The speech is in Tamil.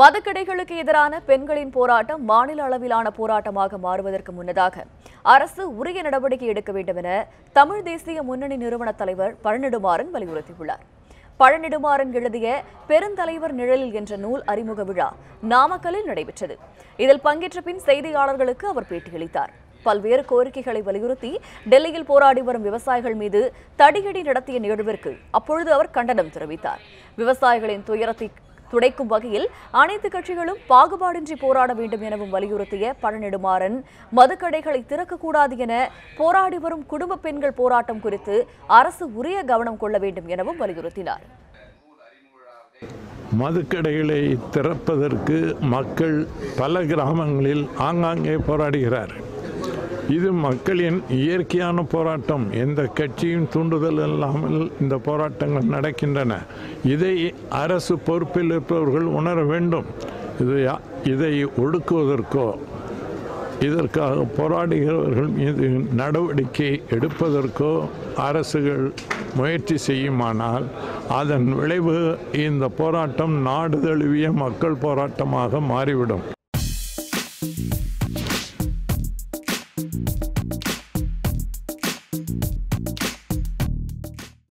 மதுக்கடைகளுக்கு எதிரான பெண்களின் போராட்டம் மாநில அளவிலான போராட்டமாக மாறுவதற்கு முன்னதாக அரசு உரிய நடவடிக்கை எடுக்க வேண்டும் என தமிழ் தேசிய முன்னணி நிறுவன தலைவர் பழநெடுமாறன் வலியுறுத்தியுள்ளார். பழநெடுமாறன் எழுதிய பெருந்தலைவர் நிழலில் என்ற நூல் அறிமுக விழா நாமக்கல்லில் நடைபெற்றது. இதில் பங்கேற்ற பின் செய்தியாளர்களுக்கு அவர் பேட்டியளித்தார். பல்வேறு கோரிக்கைகளை வலியுறுத்தி டெல்லியில் போராடி வரும் விவசாயிகள் மீது தடியடி நடத்திய நிகழ்விற்கு அப்பொழுது அவர் கண்டனம் தெரிவித்தார். விவசாயிகளின் துயரத்தை துடைக்கும் வகையில் அனைத்து கட்சிகளும் பாகுபாடின்றி போராட வேண்டும் எனவும் வலியுறுத்திய பழநெடுமாறன் மதுக்கடைகளை திறக்கக்கூடாது என போராடி வரும் குடும்ப பெண்கள் போராட்டம் குறித்து அரசு உரிய கவனம் கொள்ள வேண்டும் எனவும் வலியுறுத்தினார். மதுக்கடைகளை திறப்பதற்கு மக்கள் பல கிராமங்களில் ஆங்காங்கே போராடுகிறார் இது மக்களின் இயற்கையான போராட்டம். எந்த கட்சியும் தூண்டுதல் இல்லாமல் இந்த போராட்டங்கள் நடக்கின்றன. இதை அரசு பொறுப்பில் இருப்பவர்கள் உணர வேண்டும். இதை இதை ஒடுக்குவதற்கோ இதற்காக போராடுகிறவர்கள் மீது நடவடிக்கை எடுப்பதற்கோ அரசுகள் முயற்சி செய்யுமானால் அதன் விளைவு இந்த போராட்டம் நாடு தழுவிய மக்கள் போராட்டமாக மாறிவிடும்.